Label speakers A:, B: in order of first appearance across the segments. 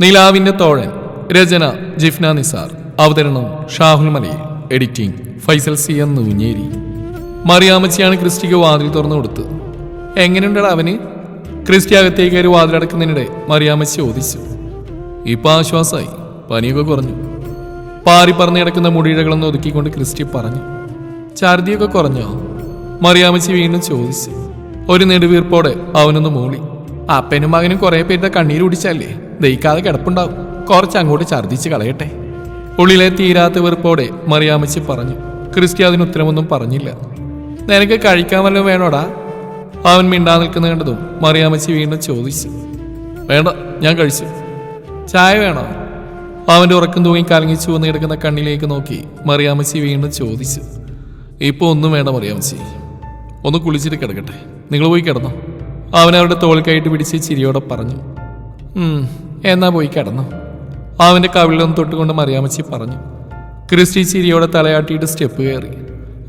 A: നിലാവിന്റെ തോഴൻ രചന ജിഫ്ന നിസാർ. അവതരണം Shahul Malayil. Editing Faisal C N Noonjeri. മറിയാമച്ചിയാണ് ക്രിസ്റ്റിക്ക് വാതിൽ തുറന്നു കൊടുത്തത് എങ്ങനെയുണ്ടടാ അവന്? ക്രിസ്റ്റി അകത്തേക്ക് കയറി വാതിലടക്കുന്നതിനിടെ മറിയാമച്ചി ചോദിച്ചു. ഇപ്പൊ ആശ്വാസമായി പനിയൊക്കെ കുറഞ്ഞു. പാറി പറഞ്ഞു കിടക്കുന്ന മുടിയിഴകളൊന്ന് ഒതുക്കിക്കൊണ്ട് ക്രിസ്റ്റി പറഞ്ഞു. ഛർദിയൊക്കെ കുറഞ്ഞോ? മറിയാമച്ചി വീണ്ടും ചോദിച്ചു. ഒരു നെടുവീർപ്പോടെ അവനൊന്ന് മൂളി. അപ്പനും മകനും കുറേ പേരുടെ കണ്ണീര് കുടിച്ചല്ലേ? ദഹിക്കാതെ കിടപ്പുണ്ടാവും. കുറച്ച് അങ്ങോട്ട് ഛർദ്ദിച്ച് കളയട്ടെ. ഉള്ളിലെ തീരാത്ത വെറുപ്പോടെ മറിയാമച്ചി പറഞ്ഞു. ക്രിസ്റ്റി അതിന് ഉത്തരമൊന്നും പറഞ്ഞില്ല. നിനക്ക് കഴിക്കാൻ വല്ലതും വേണോടാ? അവൻ മിണ്ടാ നിൽക്കുന്ന കണ്ടതും മറിയാമച്ചി വീണ്ടും ചോദിച്ചു. വേണ്ട ഞാൻ കഴിച്ചു. ചായ വേണോ? അവന്റെ ഉറക്കം തൂങ്ങി കലങ്ങി ചുവന്ന് കിടക്കുന്ന കണ്ണിലേക്ക് നോക്കി മറിയാമച്ചി വീണ്ടും ചോദിച്ചു. ഇപ്പൊ ഒന്നും വേണ്ട മറിയാമച്ചി ഒന്ന് കുളിച്ചിട്ട് കിടക്കട്ടെ. നിങ്ങൾ പോയി കിടന്നോ. അവൻ അവരുടെ തോൾ പിടിച്ച് ചിരിയോടെ പറഞ്ഞു. "ഉം, എന്നാ പോയി കിടന്നു. അവന്റെ കവിളിലൊന്ന് തൊട്ടുകൊണ്ട് മറിയാമച്ചി പറഞ്ഞു. ക്രിസ്റ്റി ചിരിയോടെ തലയാട്ടിയിട്ട് സ്റ്റെപ്പ് കയറി.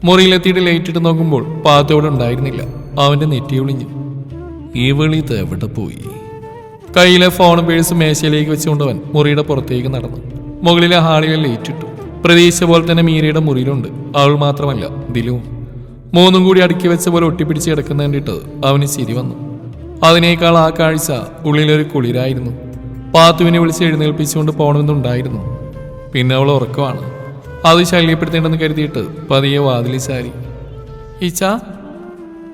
A: മുറിയിലെത്തിയിട്ട് ലൈറ്റിട്ട് നോക്കുമ്പോൾ പാത്തോടെ ഉണ്ടായിരുന്നില്ല. അവന്റെ നെറ്റി ഒളിഞ്ഞു. ഈ വിളി ഇത് എവിടെ പോയി? കയ്യിലെ ഫോൺ പേഴ്സ് മേശയിലേക്ക് വെച്ചുകൊണ്ടവൻ മുറിയുടെ പുറത്തേക്ക് നടന്നു. മുകളിലെ ഹാളിലെ ലൈറ്റ് ഇട്ടു. പ്രതീക്ഷ പോലെ തന്നെ മീരയുടെ മുറിയിലുണ്ട്. അവൾ മാത്രമല്ല ദിലുവും. മൂന്നും കൂടി അടുക്കി വെച്ച പോലെ ഒട്ടിപ്പിടിച്ച് കിടക്കുന്ന കണ്ടിട്ട് അവന് ചിരി വന്നു. അതിനേക്കാൾ ആ കാഴ്ച ഉള്ളിലൊരു കുളിരായിരുന്നു. പാത്തുവിനെ വിളിച്ച് എഴുന്നേൽപ്പിച്ചുകൊണ്ട് പോകണമെന്നുണ്ടായിരുന്നു. പിന്നെ അവൾ ഉറക്കമാണ്. അത് ശല്യപ്പെടുത്തേണ്ടെന്ന് കരുതിയിട്ട് പതിയെ വാതിലി ചാരി. ഈച്ച.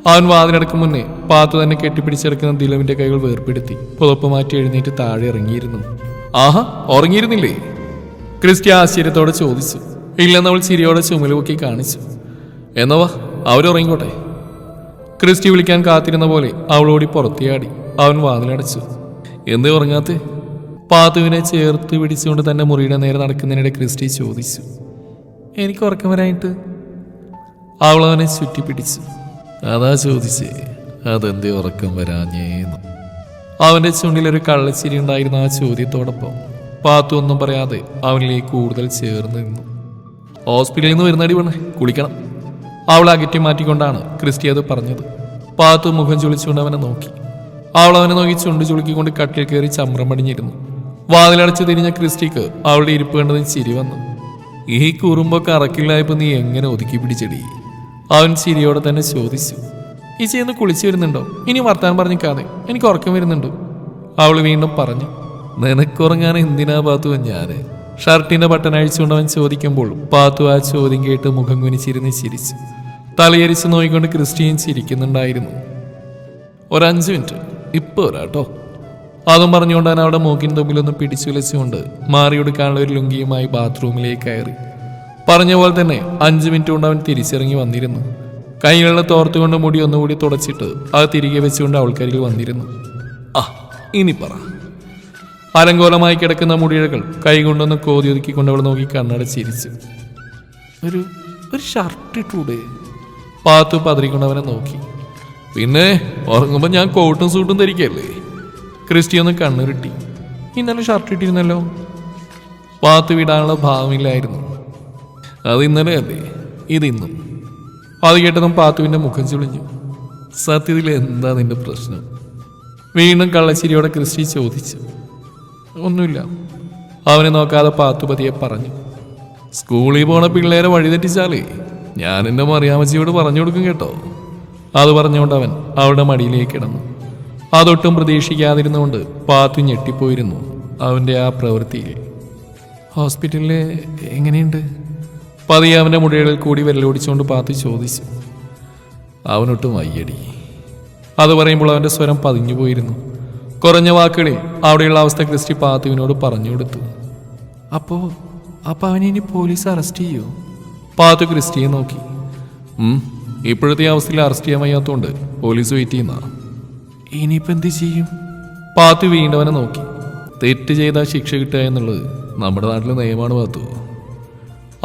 A: അവൻ വാതിലടക്കും മുന്നേ പാത്തു തന്നെ കെട്ടിപ്പിടിച്ചെടുക്കുന്ന ദിലവിന്റെ കൈകൾ വേർപ്പെടുത്തി പുതപ്പ് മാറ്റി എഴുന്നേറ്റ് താഴെ ഇറങ്ങിയിരുന്നു. ആഹാ ഉറങ്ങിയിരുന്നില്ലേ? ക്രിസ്റ്റി ആശ്ചര്യത്തോടെ ചോദിച്ചു. ഇല്ലെന്ന് അവൾ ചിരിയോടെ ചുമലുപൊക്കി കാണിച്ചു. എന്നവാ അവരുറങ്ങിക്കോട്ടെ. ക്രിസ്റ്റി വിളിക്കാൻ കാത്തിരുന്ന പോലെ അവളോടി പുറത്തിയാടി. അവൻ വാതിലടച്ചു. എന്തേ ഉറങ്ങാത്തെ? പാത്തുവിനെ ചേർത്ത് പിടിച്ചുകൊണ്ട് തന്നെ മുറിയുടെ നേരെ നടക്കുന്നതിനിടെ ക്രിസ്റ്റി ചോദിച്ചു എനിക്ക് ഉറക്കം വരായിട്ട് അവൾ അവനെ ചുറ്റിപ്പിടിച്ചു. അതാ ചോദിച്ചേ അതെന്തേ ഉറക്കം വരാഞ്ഞേന്ന്? അവന്റെ ചുണ്ടിലൊരു കള്ളച്ചിരി ഉണ്ടായിരുന്ന ആ ചോദ്യത്തോടൊപ്പം. പാത്തു ഒന്നും പറയാതെ അവനിലേക്ക് കൂടുതൽ ചേർന്ന് നിന്നു. ഹോസ്പിറ്റലിൽ നിന്ന് വരുന്നടി വേണേ കുളിക്കണം. അവൾ അകറ്റി മാറ്റിക്കൊണ്ടാണ് ക്രിസ്റ്റി അത് പറഞ്ഞത്. പാത്തു മുഖം ചുളിച്ചുകൊണ്ട് അവനെ നോക്കി. അവൾ അവനെ നോക്കി ചുണ്ട് ചുളുക്കിക്കൊണ്ട് കട്ടിൽ കയറി ചമ്രം പടിഞ്ഞിരുന്നു വാതിലടച്ച് തിരിഞ്ഞ ക്രിസ്റ്റിക്ക് അവളുടെ ഇരിപ്പ് കണ്ടതിന് ചിരി വന്നു. ഈ കുറുമ്പൊക്കെ അറക്കില്ലായപ്പോ നീ എങ്ങനെ ഒതുക്കി പിടിച്ചടി? അവൻ ചിരിയോടെ തന്നെ ചോദിച്ചു. ഈ ചെയ്യുന്ന കുളിച്ചു വരുന്നുണ്ടോ? ഇനി വർത്താൻ പറഞ്ഞിക്കാതെ എനിക്ക് ഉറക്കം വരുന്നുണ്ടോ. അവൾ വീണ്ടും പറഞ്ഞു. നിനക്കുറങ്ങാൻ എന്തിനാ പാത്തു ഞാൻ? ഷർട്ടിന്റെ ബട്ടൺ അഴിച്ചുകൊണ്ട് അവൻ ചോദിക്കുമ്പോൾ പാത്തു ആ ചോദ്യം കേട്ട് മുഖം കുനിച്ചിരുന്ന് ചിരിച്ചു. തലയരിച്ച് നോയിക്കൊണ്ട് ക്രിസ്റ്റീൻ ചിരിക്കുന്നുണ്ടായിരുന്നു. ഒരഞ്ച് മിനിറ്റ്. ഇപ്പൊ വരാട്ടോ. അതും പറഞ്ഞുകൊണ്ട് അവൻ അവിടെ മൂക്കിൻ തുമ്പിലൊന്ന് പിടിച്ചുലച്ചുകൊണ്ട് മാറിയെടുക്കാനുള്ള ഒരു ലുങ്കിയുമായി ബാത്റൂമിലേക്ക് കയറി. പറഞ്ഞ പോലെ തന്നെ അഞ്ച് മിനിറ്റ് കൊണ്ട് അവൻ തിരിച്ചിറങ്ങി വന്നിരുന്നു. കൈകളിലെ തോർത്തുകൊണ്ട് മുടി ഒന്നുകൂടി തുടച്ചിട്ട് അത് തിരികെ വെച്ചുകൊണ്ട് അവൾക്കരികിൽ വന്നിരുന്നു. ആ ഇനി പറ. അലങ്കോലമായി കിടക്കുന്ന മുടിയിഴകൾ കൈകൊണ്ടൊന്ന് കോതി ഒതുക്കിക്കൊണ്ട് അവൾ നോക്കി കണ്ണട ചിരിച്ചു. ഒരു ഒരു ഷർട്ട് ഇട്ടൂടെ? പാത്തു പതറിക്കൊണ്ട് അവനെ നോക്കി. പിന്നെ ഉറങ്ങുമ്പോൾ ഞാൻ കോട്ടും സൂട്ടും ധരിക്കല്ലേ? ക്രിസ്റ്റി ഒന്ന് കണ്ണുരുട്ടി ഇന്നലെ ഷർട്ട് ഇട്ടിരുന്നല്ലോ. പാത്ത് വിടാനുള്ള ഭാവമില്ലായിരുന്നു. അത് ഇന്നലെ അല്ലേ? ഇതിന്നും അത് കേട്ടതും പാത്തുവിന്റെ മുഖം ചുളിഞ്ഞു. സത്യത്തിൽ എന്താ നിന്റെ പ്രശ്നം? വീണ്ടും കള്ളശ്ശേരിയോടെ ക്രിസ്റ്റി ചോദിച്ചു. ഒന്നുമില്ല. അവനെ നോക്കാതെ പാത്തു പതിയെ പറഞ്ഞു. സ്കൂളിൽ പോണ പിള്ളേരെ വഴിതെറ്റിച്ചാലേ ഞാൻ എന്റെ മറിയാമച്ചിയോട് പറഞ്ഞു കൊടുക്കും കേട്ടോ. അത് പറഞ്ഞുകൊണ്ട് അവൻ അവളുടെ മടിയിലേക്ക് കിടന്നു. അതൊട്ടും പ്രതീക്ഷിക്കാതിരുന്നുകൊണ്ട് പാത്തു ഞെട്ടിപ്പോയിരുന്നു അവന്റെ ആ പ്രവൃത്തിയിൽ ഹോസ്പിറ്റലിൽ എങ്ങനെയുണ്ട്? പതിയെ അവന്റെ മുടികളിൽ കൂടി വിരലോടിച്ചുകൊണ്ട് പാത്തു ചോദിച്ചു. അവനൊട്ടും വയ്യടി. അത് പറയുമ്പോൾ അവന്റെ സ്വരം പതിഞ്ഞു പോയിരുന്നു. കുറഞ്ഞ വാക്കുകളിൽ അവിടെയുള്ള അവസ്ഥ ക്രിസ്റ്റി പാത്തുവിനോട് പറഞ്ഞു കൊടുത്തു. അപ്പോ അപ്പൊ അവനെ ഇനി പോലീസ് അറസ്റ്റ് ചെയ്യോ? പാത്തു ക്രിസ്റ്റിയെ നോക്കി. ഇപ്പോഴത്തെ അവസ്ഥയിൽ അറസ്റ്റ് ചെയ്യാൻ വയ്യാത്തോണ്ട് പോലീസ് വെയിറ്റ് ചെയ്യുന്ന ഇനിയിപ്പോ എന്ത് ചെയ്യും? പാത്തു വീണ്ടവനെ നോക്കി. തെറ്റ് ചെയ്താൽ ശിക്ഷ കിട്ടുക എന്നുള്ളത് നമ്മുടെ നാട്ടിലെ നിയമമാണ് പാത്തു.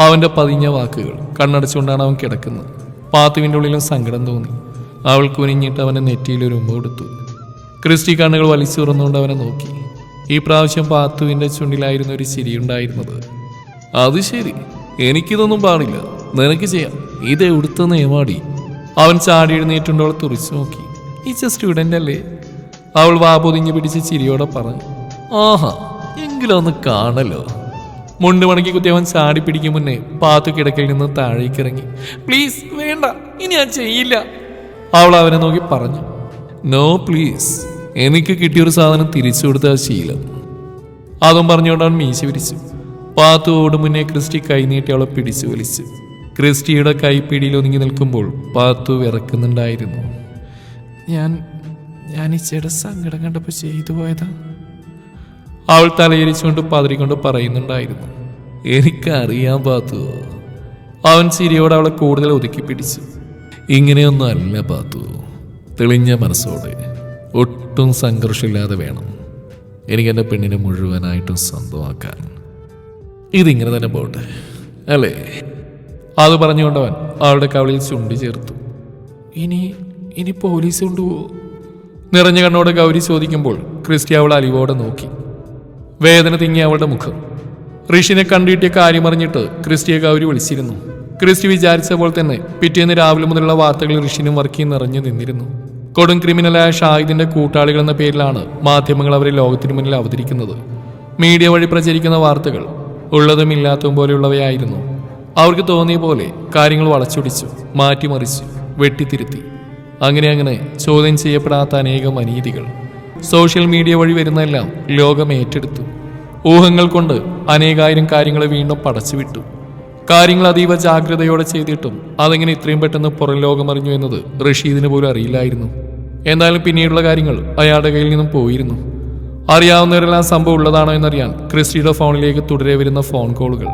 A: അവന്റെ പതിഞ്ഞ വാക്കുകൾ കണ്ണടച്ചുകൊണ്ടാണ് അവൻ കിടക്കുന്നത്. പാത്തുവിന്റെ ഉള്ളിലും സങ്കടം തോന്നി. അവൾ കുനിഞ്ഞിട്ട് അവനെ നെറ്റിയിൽ ഒരു ഉമ്പ കൊടുത്തു. ക്രിസ്റ്റി കണ്ണുകൾ വലിച്ചു തുറന്നുകൊണ്ട് അവനെ നോക്കി. ഈ പ്രാവശ്യം പാത്തുവിന്റെ ചുണ്ടിലായിരുന്നു ഒരു ചിരിയുണ്ടായിരുന്നത് അത് ശരി. എനിക്കിതൊന്നും പാടില്ല. നിനക്ക് ചെയ്യാം. ഇത് എവിടുത്തെ നിയമാടി അവൻ ചാടി എഴുന്നേറ്റുണ്ടോളെ തുറിച്ചു നോക്കി. ഈ സ്റ്റുഡന്റ് അല്ലേ? അവൾ വാ പൊതിഞ്ഞ് പിടിച്ച് ചിരിയോടെ പറഞ്ഞു ആഹാ എങ്കിലും ഒന്ന് കാണല്ലോ മുണ്ട് മടക്കി കുത്തി അവൻ ചാടി പിടിക്കും മുന്നേ പാത്തു കിടക്കയിൽ നിന്ന് താഴേക്ക് ഇറങ്ങി പ്ലീസ് വേണ്ട ഇനി ഞാൻ ചെയ്യില്ല. അവൾ അവനെ നോക്കി പറഞ്ഞു നോ പ്ലീസ് എനിക്ക് കിട്ടിയൊരു സാധനം തിരിച്ചു കൊടുത്ത ശീലം. അതും പറഞ്ഞുകൊണ്ട് അവൻ മീശ വിരിച്ചു പാത്തു ഓടും മുന്നേ ക്രിസ്റ്റി കൈനീട്ടി അവളെ പിടിച്ചു വലിച്ചു. ക്രിസ്റ്റിയുടെ കൈപ്പിടിയിൽ ഒതുങ്ങി നിൽക്കുമ്പോൾ പാത്തു വിറക്കുന്നുണ്ടായിരുന്നു. ഞാൻ ഞാൻ ഈ ചെട സങ്കടം കണ്ടപ്പോൾ ചെയ്തു പോയതാ. അവൾ തലയിരിച്ചുകൊണ്ട് പതറിക്കൊണ്ട് പറയുന്നുണ്ടായിരുന്നു. എനിക്കറിയാൻ പാത്തു. അവൻ ചിരിയോടെ അവളെ കൂടുതൽ ഒതുക്കി പിടിച്ചു. ഇങ്ങനെയൊന്നും അല്ല പാത്തു. തെളിഞ്ഞ മനസ്സോടെ. ഒട്ടും സംഘർഷമില്ലാതെ വേണം. എനിക്ക് എന്റെ പെണ്ണിനെ മുഴുവനായിട്ടും സ്വന്തമാക്കാൻ. ഇതിങ്ങനെ തന്നെ പോട്ടെ. അല്ലേ? അത് പറഞ്ഞുകൊണ്ടവൻ അവളുടെ കവളിൽ ചുണ്ടി ചേർത്തു. ഇനി ഇനി പോലീസ് കൊണ്ടുപോകും നിറഞ്ഞ കണ്ണോടെ ഗൗരി ചോദിക്കുമ്പോൾ ക്രിസ്റ്റി അവൾ അലിവോടെ നോക്കി. വേദന തിങ്ങിയ അവളുടെ മുഖം. ഋഷിനെ കണ്ടിട്ടിയ കാര്യം അറിഞ്ഞിട്ട് ക്രിസ്റ്റിയെ ഗൗരി വിളിച്ചിരുന്നു. ക്രിസ്റ്റി വിചാരിച്ച പോലെ തന്നെ പിറ്റേന്ന് രാവിലെ മുതലുള്ള വാർത്തകൾ ഋഷിനും വർക്കിയും നിറഞ്ഞു നിന്നിരുന്നു. കൊടും ക്രിമിനലായ ഷാഹിദിന്റെ കൂട്ടാളികൾ എന്ന പേരിലാണ് മാധ്യമങ്ങൾ അവരെ ലോകത്തിനു മുന്നിൽ അവതരിക്കുന്നത്. മീഡിയ വഴി പ്രചരിക്കുന്ന വാർത്തകൾ ഉള്ളതും ഇല്ലാത്തതും പോലെയുള്ളവയായിരുന്നു. അവർക്ക് തോന്നിയ പോലെ കാര്യങ്ങൾ വളച്ചൊടിച്ചു മാറ്റിമറിച്ചു വെട്ടിത്തിരുത്തി. അങ്ങനെ അങ്ങനെ ചോദ്യം ചെയ്യപ്പെടാത്ത അനേകം അനീതികൾ. സോഷ്യൽ മീഡിയ വഴി വരുന്നതെല്ലാം ലോകം ഏറ്റെടുത്തു. ഊഹങ്ങൾ കൊണ്ട് അനേകായിരം കാര്യങ്ങൾ വീണ്ടും പടച്ചുവിട്ടു. കാര്യങ്ങൾ അതീവ ജാഗ്രതയോടെ ചെയ്തിട്ടും അതെങ്ങനെ ഇത്രയും പെട്ടെന്ന് പുറം ലോകമറിഞ്ഞു എന്നത് റഷീദിന് പോലും അറിയില്ലായിരുന്നു. എന്തായാലും പിന്നീടുള്ള കാര്യങ്ങൾ അയാളുടെ കയ്യിൽ നിന്നും പോയിരുന്നു. അറിയാവുന്നവരെല്ലാം സംഭവം ഉള്ളതാണോ എന്നറിയാൻ ക്രിസ്റ്റിയുടെ ഫോണിലേക്ക് തുടരെ വരുന്ന ഫോൺ കോളുകൾ.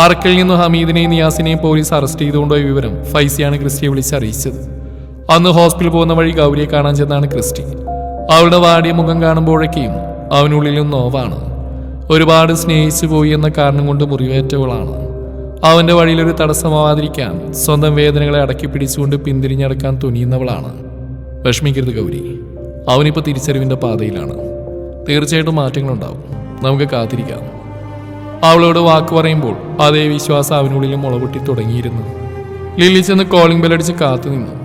A: അറക്കിൽ നിന്ന് ഹമീദിനെയും നിയാസിനെയും പോലീസ് അറസ്റ്റ് ചെയ്തുകൊണ്ടുപോയ വിവരം ഫൈസിയാണ് ക്രിസ്റ്റിയെ വിളിച്ച് അറിയിച്ചത് അന്ന് ഹോസ്പിറ്റൽ പോകുന്ന വഴി ഗൗരിയെ കാണാൻ ചെന്നാണ് ക്രിസ്റ്റി. അവളുടെ വാടിയ മുഖം കാണുമ്പോഴേക്കും അവനുള്ളിലും നോവാണ്. ഒരുപാട് സ്നേഹിച്ചു പോയി എന്ന കാരണം കൊണ്ട് മുറിവേറ്റവളാണ്. അവന്റെ വഴിയിലൊരു തടസ്സമാവാതിരിക്കാൻ സ്വന്തം വേദനകളെ അടക്കി പിടിച്ചുകൊണ്ട് പിന്തിരിഞ്ഞടക്കാൻ തുനിയുന്നവളാണ്. വിഷമിക്കരുത് ഗൗരി. അവനിപ്പോൾ തിരിച്ചറിവിന്റെ പാതയിലാണ്. തീർച്ചയായിട്ടും മാറ്റങ്ങളുണ്ടാവും. നമുക്ക് കാത്തിരിക്കാം. അവളോട് വാക്ക് പറയുമ്പോൾ അതേ വിശ്വാസം അവനുള്ളിലും മുളപൊട്ടി തുടങ്ങിയിരുന്നു. ലില്ലി ചെന്ന് കോളിംഗ് ബെല്ലടിച്ച് കാത്തു നിന്നു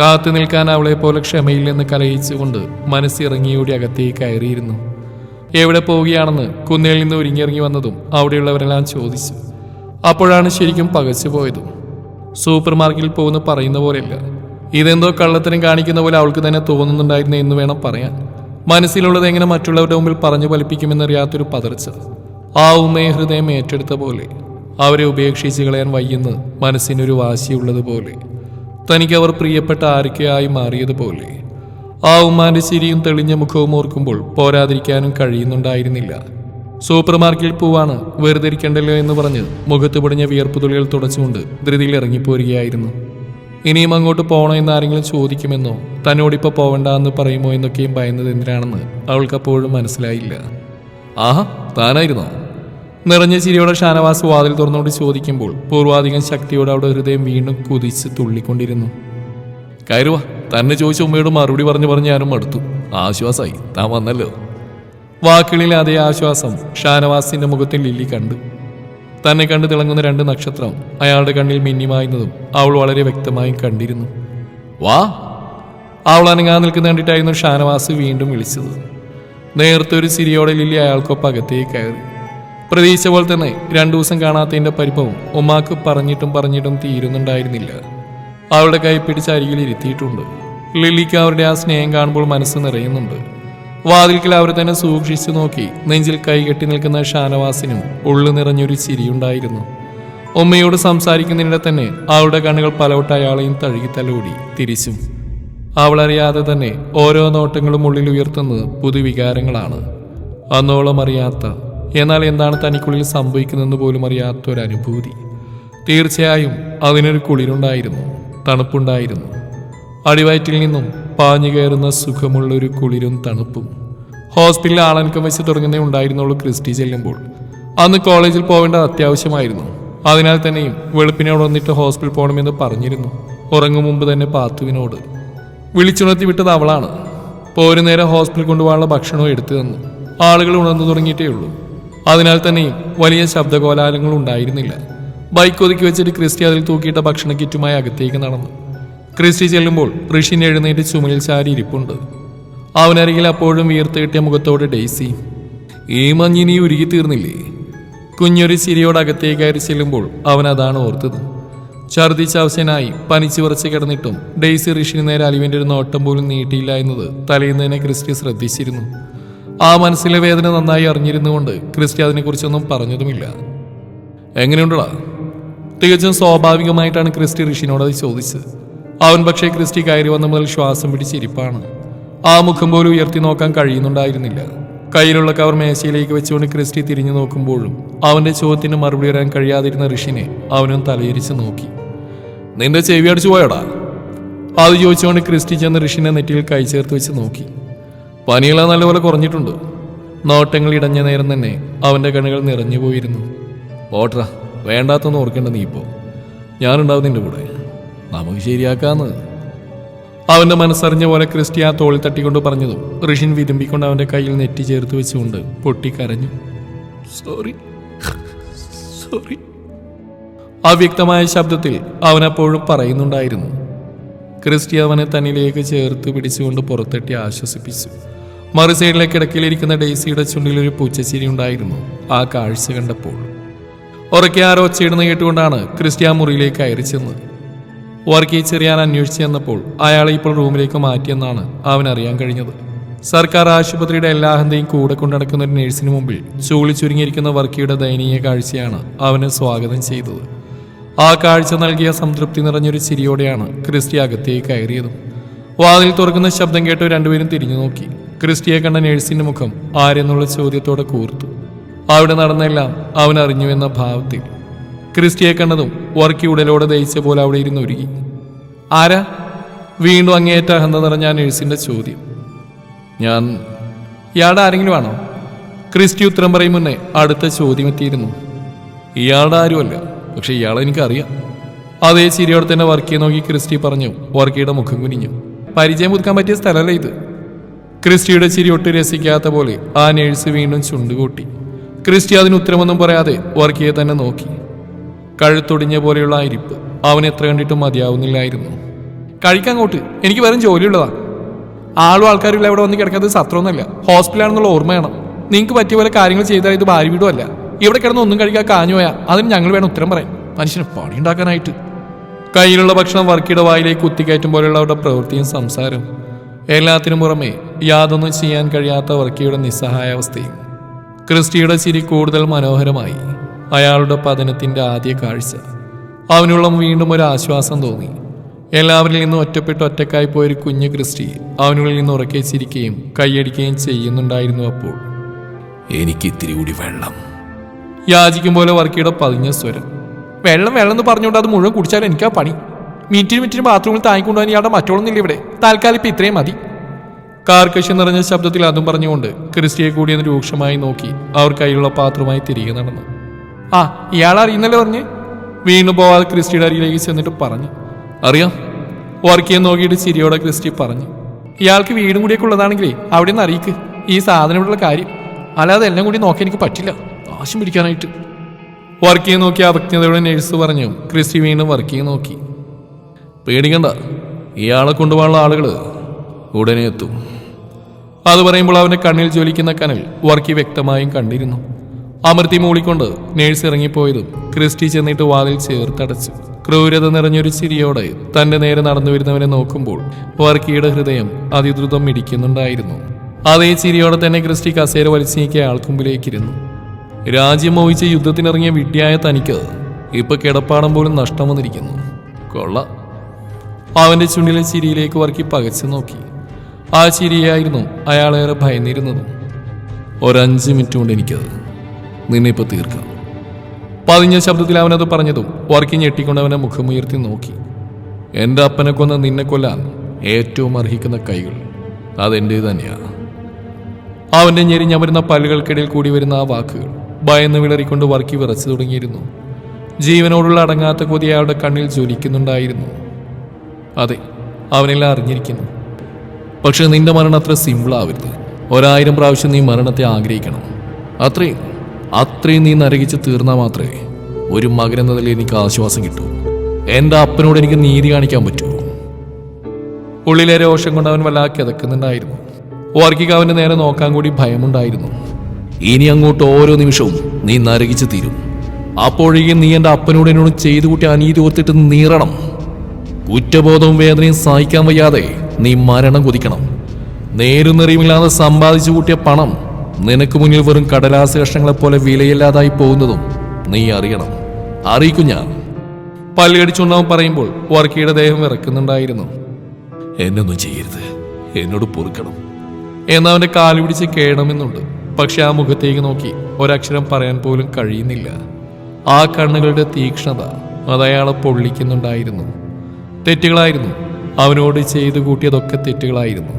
A: കാത്തു നിൽക്കാൻ അവളെ പോലെ ക്ഷമയില്ലെന്ന് കലയിച്ചുകൊണ്ട് മനസ്സിറങ്ങിയോടി അകത്തേക്ക് കയറിയിരുന്നു. എവിടെ പോവുകയാണെന്ന് കുന്നേൽ നിന്ന് ഒരുങ്ങിയിറങ്ങി വന്നതും അവിടെയുള്ളവരെല്ലാം ചോദിച്ചു. അപ്പോഴാണ് ശരിക്കും പകച്ചു പോയതും. സൂപ്പർ മാർക്കറ്റിൽ പോകുന്ന പറയുന്ന പോലെയല്ല. ഇതെന്തോ കള്ളത്തരം കാണിക്കുന്ന പോലെ അവൾക്ക് തന്നെ തോന്നുന്നുണ്ടായിരുന്നു എന്ന് വേണം പറയാൻ. മനസ്സിലുള്ളത് എങ്ങനെ മറ്റുള്ളവരുടെ മുമ്പിൽ പറഞ്ഞു ഫലിപ്പിക്കുമെന്നറിയാത്തൊരു പതർച്ച. ആ ഉമ്മയെ ഹൃദയം ഏറ്റെടുത്ത പോലെ. അവരെ ഉപേക്ഷിച്ച് കളയാൻ വയ്യെന്ന് മനസ്സിനൊരു വാശിയുള്ളതുപോലെ. തനിക്ക് അവർ പ്രിയപ്പെട്ട ആരൊക്കെയായി മാറിയതുപോലെ. ആ ഉമ്മാന്റെ ചിരിയും തെളിഞ്ഞ മുഖവും ഓർക്കുമ്പോൾ പോരാതിരിക്കാനും കഴിയുന്നുണ്ടായിരുന്നില്ല. സൂപ്പർ മാർക്കറ്റിൽ പോവാണ് വെറുതെ ഇരിക്കണ്ടല്ലോ എന്ന് പറഞ്ഞ് മുഖത്ത് പൊടിഞ്ഞ വിയർപ്പ് തുള്ളികൾ തുടച്ചുകൊണ്ട് ധൃതിയിൽ ഇറങ്ങിപ്പോരുകയായിരുന്നു. ഇനിയും അങ്ങോട്ട് പോകണോ എന്ന് ആരെങ്കിലും ചോദിക്കുമെന്നോ തന്നോടിപ്പോൾ പോവണ്ട എന്ന് പറയുമോ എന്നൊക്കെയും ഭയന്നത് എന്തിനാണെന്ന് അവൾക്കപ്പോഴും മനസ്സിലായില്ല. ആഹാ താനായിരുന്നോ? നിറഞ്ഞ ചിരിയോടെ ഷാനവാസ് വാതിൽ തുറന്നുകൊണ്ട് ചോദിക്കുമ്പോൾ പൂർവാധികം ശക്തിയോടെ അവിടെ ഹൃദയം വീണ്ടും കുതിച്ച് തുള്ളിക്കൊണ്ടിരുന്നു. കയറുവാ. തന്നെ ചോദിച്ച ഉമ്മയോട് മറുപടി പറഞ്ഞു പറഞ്ഞ് ഞാനും മടുത്തു. ആശ്വാസമായി താൻ വന്നല്ലോ. വാക്കുകളിൽ അതേ ആശ്വാസം ഷാനവാസിന്റെ മുഖത്തിൽ ലില്ലി കണ്ടു. തന്നെ കണ്ടു തിളങ്ങുന്ന രണ്ട് നക്ഷത്രം അയാളുടെ കണ്ണിൽ മിന്നിമായുന്നതും അവൾ വളരെ വ്യക്തമായും കണ്ടിരുന്നു. വാ. അവൾ അനങ്ങാൻ നിൽക്കുന്ന കണ്ടിട്ടായിരുന്നു ഷാനവാസ് വീണ്ടും വിളിച്ചത്. നേരത്തെ ഒരു സിരിയോടെ ലില്ലി അയാൾക്കൊപ്പം അകത്തേക്ക് കയറി. പ്രതീക്ഷ പോലെ തന്നെ രണ്ടു ദിവസം കാണാത്തതിന്റെ പരിഭവം ഉമ്മാക്ക് പറഞ്ഞിട്ടും പറഞ്ഞിട്ടും തീരുന്നുണ്ടായിരുന്നില്ല. അവളുടെ കൈ പിടിച്ച് അരികിൽ ഇരുത്തിയിട്ടുണ്ട്. ലില്ലിക്ക് അവരുടെ ആ സ്നേഹം കാണുമ്പോൾ മനസ്സ് നിറയുന്നുണ്ട്. വാതിൽക്കൽ അവർ തന്നെ സൂക്ഷിച്ചു നോക്കി നെഞ്ചിൽ കൈ കെട്ടി നിൽക്കുന്ന ഷാനവാസിനും ഉള്ളു നിറഞ്ഞൊരു ചിരിയുണ്ടായിരുന്നു. ഉമ്മയോട് സംസാരിക്കുന്നതിനിടെ തന്നെ അവളുടെ കണ്ണുകൾ പലവട്ട അയാളെയും തഴുകി തലോടി തിരിച്ചും. അവളറിയാതെ തന്നെ ഓരോ നോട്ടങ്ങളും ഉള്ളിൽ ഉയർത്തുന്നത് പുതുവികാരങ്ങളാണ്. അന്നോളം അറിയാത്ത എന്നാൽ എന്താണ് തനിക്കുള്ളിൽ സംഭവിക്കുന്നതെന്ന് പോലും അറിയാത്ത ഒരു അനുഭൂതി തീർച്ചയായും അതിനൊരു കുളിരുണ്ടായിരുന്നു തണുപ്പുണ്ടായിരുന്നു. അടിവയറ്റിൽ നിന്നും പാഞ്ഞു കയറുന്ന സുഖമുള്ള ഒരു കുളിരും തണുപ്പും. ഹോസ്പിറ്റലിൽ ആളനക്കം വെച്ച് തുടങ്ങുന്നേ ഉണ്ടായിരുന്നുള്ളൂ ക്രിസ്റ്റി ചെല്ലുമ്പോൾ. അന്ന് കോളേജിൽ പോകേണ്ട അത്യാവശ്യമായിരുന്നു. അതിനാൽ തന്നെയും വെളുപ്പിനോട് വന്നിട്ട് ഹോസ്പിറ്റൽ പോകണമെന്ന് പറഞ്ഞിരുന്നു. ഉറങ്ങും മുമ്പ് തന്നെ പാത്തുവിനോട്. വിളിച്ചുണർത്തി വിട്ടത് അവളാണ്. പോരുന്നേരം നേരം ഹോസ്പിറ്റൽ കൊണ്ടുപോകാനുള്ള ഭക്ഷണവും എടുത്തു തന്നു. ആളുകൾ ഉണർന്നു തുടങ്ങിയിട്ടേ ഉള്ളൂ. അതിനാൽ തന്നെയും വലിയ ശബ്ദകോലാഹലങ്ങൾ ഉണ്ടായിരുന്നില്ല. ബൈക്ക് ഒതുക്കി വെച്ചിട്ട് ക്രിസ്റ്റി അതിൽ തൂക്കിയിട്ട ഭക്ഷണ കിറ്റുമായി അകത്തേക്ക് നടന്നു. ക്രിസ്റ്റി ചെല്ലുമ്പോൾ ഋഷിനെ എഴുന്നേറ്റ് ചുമലിൽ ചാരി ഇരിപ്പുണ്ട്. അവനരികിൽ അപ്പോഴും വീർത്ത് കിട്ടിയ മുഖത്തോടെ ഡെയ്സി ഈ മഞ്ഞിനി ഉരുകി തീർന്നില്ലേ? കുഞ്ഞൊരു ചിരിയോട് അകത്തേക്ക് കയറി ചെല്ലുമ്പോൾ അവൻ അതാണ് ഓർത്തത്. ഛർദിച്ച അവശനായി പനിച്ചു വിറച്ച് കിടന്നിട്ടും ഡെയ്സി ഋഷിന് നേരെ അലിവിന്റെ ഒരു നോട്ടം പോലും നീട്ടിയില്ല എന്നത് തലയുന്നതിനെ ക്രിസ്റ്റി ശ്രദ്ധിച്ചിരുന്നു. ആ മനസ്സിലെ വേദന നന്നായി അറിഞ്ഞിരുന്നുകൊണ്ട് ക്രിസ്റ്റി അതിനെക്കുറിച്ചൊന്നും പറഞ്ഞതുമില്ല. എങ്ങനെയുണ്ടടാ? തികച്ചും സ്വാഭാവികമായിട്ടാണ് ക്രിസ്റ്റി ഋഷിനോട് അത് ചോദിച്ചത്. അവൻ പക്ഷേ ക്രിസ്റ്റി കയറി വന്ന മുതൽ ശ്വാസം പിടിച്ചിരിപ്പാണ് ആ മുഖം പോലും ഉയർത്തി നോക്കാൻ കഴിയുന്നുണ്ടായിരുന്നില്ല. കയ്യിലുള്ള കവർ മേശയിലേക്ക് വെച്ചുകൊണ്ട് ക്രിസ്റ്റി തിരിഞ്ഞു നോക്കുമ്പോഴും അവന്റെ ചോദ്യത്തിന് മറുപടി വരാൻ കഴിയാതിരുന്ന ഋഷിനെ അവനും തലയിരിച്ച് നോക്കി. നിന്റെ ചെവി അടിച്ചു പോയടാ? അത് ചോദിച്ചുകൊണ്ട് ക്രിസ്റ്റി ചെന്ന് ഋഷിനെ നെറ്റിയിൽ കൈ ചേർത്ത് വെച്ച് നോക്കി. പനിയെല്ലാം നല്ലപോലെ കുറഞ്ഞിട്ടുണ്ട്. നോട്ടങ്ങൾ ഇടഞ്ഞ നേരം തന്നെ അവന്റെ കണ്ണുകൾ നിറഞ്ഞു പോയിരുന്നു. പോട്ര വേണ്ടാത്തൊന്നും ഓർക്കേണ്ട നീ ഇപ്പോ. ഞാനുണ്ടാവും നിന്റെ കൂടെ. നമുക്ക് ശരിയാക്കാന്ന്. അവന്റെ മനസ്സറിഞ്ഞ പോലെ ക്രിസ്റ്റി ആ തോളിൽ തട്ടിക്കൊണ്ട് പറഞ്ഞതും ഋഷിൻ വിരുമ്പിക്കൊണ്ട് അവന്റെ കയ്യിൽ നെറ്റി ചേർത്ത് വെച്ചുകൊണ്ട് പൊട്ടിക്കരഞ്ഞു. സോറി സോറി അവ്യക്തമായ ശബ്ദത്തിൽ അവനപ്പോഴും പറയുന്നുണ്ടായിരുന്നു. ക്രിസ്റ്റി അവനെ തന്നിലേക്ക് ചേർത്ത് പിടിച്ചുകൊണ്ട് പുറത്തെട്ടി ആശ്വസിപ്പിച്ചു. മറു സൈഡിലെ കിടക്കയിലിരിക്കുന്ന ഡെയ്സിയുടെ ചുണ്ടിൽ ഒരു പൂച്ചച്ചിരി ഉണ്ടായിരുന്നു. ആ കാഴ്ച കണ്ടപ്പോൾ ഉറക്കെ ആരോ ഒച്ചയിടുന്ന കേട്ടുകൊണ്ടാണ് ക്രിസ്റ്റി ആ മുറിയിലേക്ക് കയറി ചെന്ന് വർക്കി ചെറിയാൻ അന്വേഷിച്ചു ചെന്നപ്പോൾ അയാളെ ഇപ്പോൾ റൂമിലേക്ക് മാറ്റിയെന്നാണ് അവൻ അറിയാൻ കഴിഞ്ഞത്. സർക്കാർ ആശുപത്രിയുടെ എല്ലാ അഹന്തയും കൂടെ കൊണ്ടടക്കുന്ന ഒരു നഴ്സിന് മുമ്പിൽ ചൂളി ചുരുങ്ങിയിരിക്കുന്ന വർക്കിയുടെ ദയനീയ കാഴ്ചയാണ് അവനെ സ്വാഗതം ചെയ്തത്. ആ കാഴ്ച നൽകിയ സംതൃപ്തി നിറഞ്ഞൊരു ചിരിയോടെയാണ് ക്രിസ്റ്റി അകത്തേക്ക് കയറിയതും. വാതിൽ തുറക്കുന്ന ശബ്ദം കേട്ട് രണ്ടുപേരും തിരിഞ്ഞു നോക്കി. ക്രിസ്റ്റിയെ കണ്ട നേഴ്സിന്റെ മുഖം ആരെന്നുള്ള ചോദ്യത്തോടെ കൂർത്തു. അവിടെ നടന്നെല്ലാം അവൻ അറിഞ്ഞു എന്ന ഭാവത്തിൽ. ക്രിസ്റ്റിയെ കണ്ടതും വർക്കി ഉടലോടെ ദയിച്ച പോലെ അവിടെ ഇരുന്ന് ഒരുങ്ങി. ആരാ? വീണ്ടും അങ്ങേയറ്റ അഹന്ത നിറഞ്ഞ നേഴ്സിന്റെ നഴ്സിന്റെ ചോദ്യം. ഞാൻ ഇയാളുടെ ആരെങ്കിലും ആണോ? ക്രിസ്റ്റി ഉത്തരം പറയും മുന്നേ അടുത്ത ചോദ്യം എത്തിയിരുന്നു. ഇയാളുടെ ആരുമല്ല. പക്ഷെ ഇയാളെ എനിക്കറിയാം. അതേ ചിരിയോടെ തന്നെ വർക്ക് വർക്കിയെ നോക്കി ക്രിസ്റ്റി പറഞ്ഞു വർക്കിയുടെ മുഖം കുനിഞ്ഞു. പരിചയം പുതുക്കാൻ പറ്റിയ സ്ഥലമല്ല ഇത്? ക്രിസ്റ്റിയുടെ ചിരി ഒട്ടും രസിക്കാത്ത പോലെ ആ നേഴ്സ് വീണ്ടും ചുണ്ടുകൂട്ടി. ക്രിസ്റ്റി അതിന് ഉത്തരമൊന്നും പറയാതെ വർക്കിയെ തന്നെ നോക്കി. കഴുത്തൊടിഞ്ഞ പോലെയുള്ള അരിപ്പ് അവൻ എത്ര കണ്ടിട്ടും മതിയാവുന്നില്ലായിരുന്നു. കഴിക്കാൻ അങ്ങോട്ട്. എനിക്ക് വെറും ജോലിയുള്ളതാ. ആളും ആൾക്കാരും ഇവിടെ വന്ന് കിടക്കാത്തത് സത്രമൊന്നുമല്ല ഹോസ്പിറ്റലാണെന്നുള്ള ഓർമ്മയാണ്. നിങ്ങൾക്ക് പറ്റിയ പോലെ കാര്യങ്ങൾ ചെയ്താൽ ഇത് ഭാര്യ വീടുമല്ല. ഇവിടെ കിടന്ന് ഒന്നും കഴിക്കാൻ കാഞ്ഞുപോയാ അതിന് ഞങ്ങൾ വേണം ഉത്തരം പറയാൻ. മനുഷ്യന് പണി ഉണ്ടാക്കാനായിട്ട് കയ്യിലുള്ള ഭക്ഷണം വർക്കിയുടെ വായിലേക്ക് കുത്തിക്കയറ്റും പോലെയുള്ള അവരുടെ പ്രവൃത്തിയും സംസാരവും. എല്ലാത്തിനും പുറമെ യാതൊന്നും ചെയ്യാൻ കഴിയാത്ത വർക്കിയുടെ നിസ്സഹായാവസ്ഥയും. ക്രിസ്റ്റിയുടെ ചിരി കൂടുതൽ മനോഹരമായി. അയാളുടെ പതനത്തിന്റെ ആദ്യ കാഴ്ച. അവനുള്ള വീണ്ടും ഒരു ആശ്വാസം തോന്നി. എല്ലാവരിൽ നിന്നും ഒറ്റപ്പെട്ട് ഒറ്റക്കായി പോയൊരു കുഞ്ഞു ക്രിസ്റ്റി അവനുള്ളിൽ നിന്ന് ഉറക്കെ ചിരിക്കുകയും കൈയടിക്കുകയും ചെയ്യുന്നുണ്ടായിരുന്നു അപ്പോൾ. എനിക്ക് ഇത്തിരി കൂടി വെള്ളം. യാചിക്കും പോലെ വർക്കിയുടെ പതിഞ്ഞ സ്വരം. വെള്ളം വെള്ളം എന്ന് പറഞ്ഞുകൊണ്ട് അത് മുഴുവൻ കുടിച്ചാൽ എനിക്കാ പണി. മിനിറ്റിന് മിനിറ്റിന് ബാത്റൂമിൽ താങ്ങിക്കൊണ്ടുപോകാൻ ഇയാളുടെ മറ്റോളൊന്നില്ല ഇവിടെ. താൽക്കാലം ഇപ്പം ഇത്രയും മതി. കാർക്കശ്യം നിറഞ്ഞ ശബ്ദത്തിൽ അതും പറഞ്ഞുകൊണ്ട് ക്രിസ്റ്റിയെ കൂടി ഒന്ന് രൂക്ഷമായി നോക്കി അവർ കയ്യിലുള്ള പാത്രമായി തിരികെ നടന്നു. ആ ഇയാൾ അറിയുന്നല്ലേ പറഞ്ഞ്? വീണ്ടും പോവാതെ ക്രിസ്റ്റിയുടെ അരികിലേക്ക് ചെന്നിട്ട് പറഞ്ഞു. അറിയാം. വർക്കിയെ നോക്കിയിട്ട് ചിരിയോടെ ക്രിസ്റ്റി പറഞ്ഞു. ഇയാൾക്ക് വീടും കൂടിയൊക്കെ ഉള്ളതാണെങ്കിലേ അവിടെ നിന്ന് അറിയിക്ക്. ഈ സാധനം ഇവിടെയുള്ള കാര്യം. അല്ലാതെ എല്ലാം കൂടി നോക്കാൻ എനിക്ക് പറ്റില്ല. ആശം പിടിക്കാനായിട്ട്. വർക്ക് ചെയ്ത് നോക്കി അവജ്ഞതയോടെ നേഴ്സ് പറഞ്ഞു ക്രിസ്റ്റി വീണ്ടും വർക്ക് ചെയ്ത് നോക്കി. പേടിക്കണ്ട ഇയാളെ കൊണ്ടുപോകാനുള്ള ആളുകൾ ഉടനെ എത്തും. അത് പറയുമ്പോൾ അവന്റെ കണ്ണിൽ ജ്വലിക്കുന്ന കനൽ വർക്കി വ്യക്തമായും കണ്ടിരുന്നു. അമർത്തി മൂളിക്കൊണ്ട് നേഴ്സ് ഇറങ്ങിപ്പോയതും ക്രിസ്റ്റി ചെന്നിട്ട് വാതിൽ ചേർത്തടച്ചു ക്രൂരത നിറഞ്ഞൊരു ചിരിയോടെ തന്റെ നേരെ നടന്നു വരുന്നവനെ നോക്കുമ്പോൾ വർക്കിയുടെ ഹൃദയം അതിദ്രുതം മിടിക്കുന്നുണ്ടായിരുന്നു അതേ ചിരിയോടെ തന്നെ ക്രിസ്റ്റി കസേര വലിച്ചു നീക്കിയ ആൾക്കുമ്പിലേക്കിരുന്നു രാജ്യം മോഹിച്ച് യുദ്ധത്തിനിറങ്ങിയ വിഡ്ഢിയായ തനിക്ക് ഇപ്പൊ കിടപ്പാടം പോലും നഷ്ടം വന്നിരിക്കുന്നു. കൊള്ള. അവന്റെ ചുണ്ടിലെ ചിരിയിലേക്ക് വർക്കി പകച്ചു നോക്കി. ആ ചിരിയായിരുന്നു അയാളേറെ ഭയന്നിരുന്നതും. ഒരഞ്ച് മിനിറ്റ് കൊണ്ട് എനിക്കത് നിന്നെ ഇപ്പൊ തീർക്കാം. പതിഞ്ഞ ശബ്ദത്തിൽ അവനത് പറഞ്ഞതും വർക്കി ഞെട്ടിക്കൊണ്ട് അവനെ മുഖമുയർത്തി നോക്കി. എന്റെ അപ്പനെ കൊന്ന നിന്നെ കൊല്ലാൻ ഏറ്റവും അർഹിക്കുന്ന കൈകൾ അതെന്റെ തന്നെയാണ് അവന്റെ ഞെരിഞ്ഞമരുന്ന പല്ലുകൾക്കിടയിൽ കൂടി വരുന്ന ആ വാക്കുകൾ ഭയന്ന് വിളറിക്കൊണ്ട് വർക്കി വിറച്ചു തുടങ്ങിയിരുന്നു. ജീവനോടുള്ള അടങ്ങാത്ത കൊതി അയാളുടെ കണ്ണിൽ ജ്വലിക്കുന്നുണ്ടായിരുന്നു. അതെ അവനെല്ലാം അറിഞ്ഞിരിക്കുന്നു. പക്ഷെ നിന്റെ മരണം അത്ര സിമ്പിൾ ആവരുത്. ഒരായിരം പ്രാവശ്യം നീ മരണത്തെ ആഗ്രഹിക്കണം. അത്രയും അത്രയും നീ നരകിച്ച് തീർന്നാൽ മാത്രമേ ഒരു മകൻ എന്ന നിലയിൽ എനിക്ക് ആശ്വാസം കിട്ടൂ. എന്റെ അപ്പനോട് എനിക്ക് നീതി കാണിക്കാൻ പറ്റൂ. ഉള്ളിലെ രോഷം കൊണ്ട് അവൻ വല്ലാതെ കിതക്കുന്നുണ്ടായിരുന്നു. വർഗിക്ക് അവന്റെ നേരെ നോക്കാൻ കൂടി ഭയമുണ്ടായിരുന്നു. ഇനി അങ്ങോട്ട് ഓരോ നിമിഷവും നീ നരകിച്ചു തീരും. അപ്പോഴേക്കും നീ എന്റെ അപ്പനോട് എന്നോട് ചെയ്തു കൂട്ടി അനീതി ഓർത്തിട്ട് നീറണം. കുറ്റബോധവും വേദനയും സഹിക്കാൻ വയ്യാതെ നീ മരണം കൊതിക്കണം. നേരും നിറയുമില്ലാതെ സമ്പാദിച്ചു കൂട്ടിയ പണം നിനക്ക് മുന്നിൽ വെറും കടലാസ കഷ്ണങ്ങളെ പോലെ വിലയില്ലാതായി പോകുന്നതും നീ അറിയണം. അറിയിക്കും ഞാൻ. പല്ലടിച്ചുണ്ടാവും പറയുമ്പോൾ വർക്കിയുടെ ദേഹം വിറക്കുന്നുണ്ടായിരുന്നു. എന്നൊന്നും ചെയ്യരുത്. എന്നോട് പൊറുക്കണം. എന്നവന്റെ കാലുപിടിച്ച് കേണമെന്നുണ്ട്. പക്ഷെ ആ മുഖത്തേക്ക് നോക്കി ഒരക്ഷരം പറയാൻ പോലും കഴിയുന്നില്ല. ആ കണ്ണുകളുടെ തീക്ഷ്ണത അത് അയാളെ പൊള്ളിക്കുന്നുണ്ടായിരുന്നു. തെറ്റുകളായിരുന്നു. അവനോട് ചെയ്തു കൂട്ടിയതൊക്കെ തെറ്റുകളായിരുന്നു.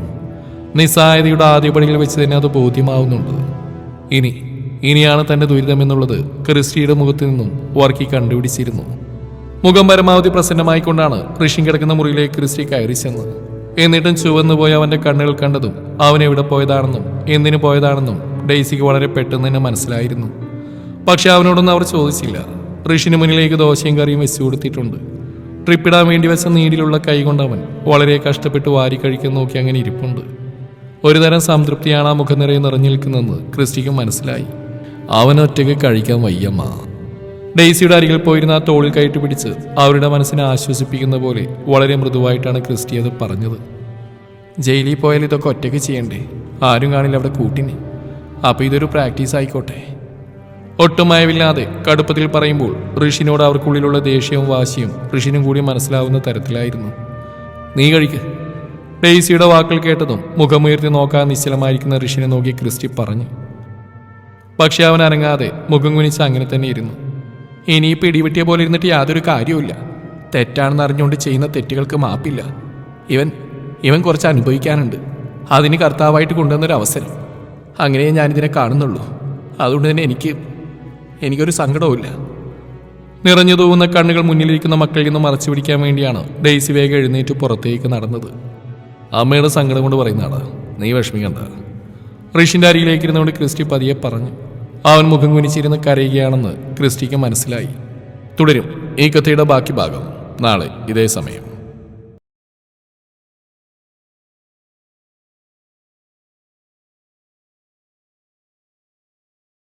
A: നിസ്സായതയുടെ ആദ്യപടിയിൽ വെച്ച് തന്നെ അത് ബോധ്യമാവുന്നുണ്ട്. ഇനി ഇനിയാണ് തന്റെ ദുരിതമെന്നുള്ളത് ക്രിസ്റ്റിയുടെ മുഖത്ത് നിന്നും വർക്കി കണ്ടുപിടിച്ചിരുന്നു. മുഖം പരമാവധി പ്രസന്നമായിക്കൊണ്ടാണ് ഋഷി കിടക്കുന്ന മുറിയിലേക്ക് ക്രിസ്റ്റി കയറി ചെന്നത്. എന്നിട്ടും ചുവന്നുപോയി അവന്റെ കണ്ണുകൾ കണ്ടതും അവൻ എവിടെ പോയതാണെന്നും എന്തിനു പോയതാണെന്നും ഡെയ്സിക്ക് വളരെ പെട്ടെന്ന് തന്നെ മനസ്സിലായിരുന്നു. പക്ഷെ അവനോടൊന്നും അവർ ചോദിച്ചില്ല. ഋഷിന് മുന്നിലേക്ക് ദോശയും കറിയും വെച്ചു കൊടുത്തിട്ടുണ്ട്. ട്രിപ്പിടാൻ വേണ്ടി വെച്ച നീടിലുള്ള കൈകൊണ്ട് അവൻ വളരെ കഷ്ടപ്പെട്ട് വാരി കഴിക്കാൻ നോക്കി അങ്ങനെ ഇരിപ്പുണ്ട്. ഒരുതരം സംതൃപ്തിയാണ് ആ മുഖം നിറയെ നിറഞ്ഞു നിൽക്കുന്നതെന്ന് ക്രിസ്റ്റിക്ക് മനസ്സിലായി. അവൻ ഒറ്റയ്ക്ക് കഴിക്കാൻ വയ്യമ്മ. ഡെയ്സിയുടെ അരികിൽ പോയിരുന്ന ആ തോളിൽ കയറ്റി പിടിച്ച് അവരുടെ മനസ്സിനെ ആശ്വസിപ്പിക്കുന്ന പോലെ വളരെ മൃദുവായിട്ടാണ് ക്രിസ്റ്റി അത് പറഞ്ഞത്. ജയിലിൽ പോയാൽ ഇതൊക്കെ ഒറ്റയ്ക്ക് ചെയ്യണ്ടേ? ആരും കാണില്ല അവിടെ കൂട്ടിന്. അപ്പോൾ ഇതൊരു പ്രാക്ടീസ് ആയിക്കോട്ടെ. ഒട്ടും മയവില്ലാതെ കടുപ്പത്തിൽ പറയുമ്പോൾ ഋഷിനോട് അവർക്കുള്ളിലുള്ള ദേഷ്യവും വാശിയും ഋഷിനും കൂടി മനസ്സിലാവുന്ന തരത്തിലായിരുന്നു. നീ കഴിക്ക്. ഡെയ്സിയുടെ വാക്കുകൾ കേട്ടതും മുഖമുയർത്തി നോക്കാൻ നിശ്ചലമായിരിക്കുന്ന ഋഷിനെ നോക്കി ക്രിസ്റ്റി പറഞ്ഞു. പക്ഷെ അവൻ അനങ്ങാതെ മുഖം കുനിച്ച് അങ്ങനെ തന്നെ ഇരുന്നു. ഇനി ഇടിവെട്ടിയ പോലെ ഇരുന്നിട്ട് യാതൊരു കാര്യവുമില്ല. തെറ്റാണെന്ന് അറിഞ്ഞുകൊണ്ട് ചെയ്യുന്ന തെറ്റുകൾക്ക് മാപ്പില്ല. ഇവൻ ഇവൻ കുറച്ച് അനുഭവിക്കാനുണ്ട്. അതിന് കർത്താവായിട്ട് കൊണ്ടുവന്നൊരു അവസരം അങ്ങനെ ഞാനിതിനെ കാണുന്നുള്ളൂ. അതുകൊണ്ട് തന്നെ എനിക്ക് എനിക്കൊരു സങ്കടവുമില്ല. നിറഞ്ഞു തൂവുന്ന കണ്ണുകൾ മുന്നിലിരിക്കുന്ന മക്കളിൽ നിന്ന് മറച്ചു പിടിക്കാൻ വേണ്ടിയാണ് ഡെയ്സി വേഗം എഴുന്നേറ്റ് പുറത്തേക്ക് നടന്നത്. അമ്മയുടെ സങ്കടം കൊണ്ട് പറയുന്നതാണ് നീ വിഷമിക്കണ്ട. ഋഷിന്റെ അരിയിലേക്ക് ഇരുന്നുകൊണ്ട് ക്രിസ്റ്റി പതിയെ പറഞ്ഞു. അവൻ മുഖം കുനിച്ചിരുന്ന് കരയുകയാണെന്ന് ക്രിസ്റ്റിക്ക് മനസ്സിലായി. തുടരും ഈ കഥയുടെ ബാക്കി ഭാഗം നാളെ ഇതേ സമയം.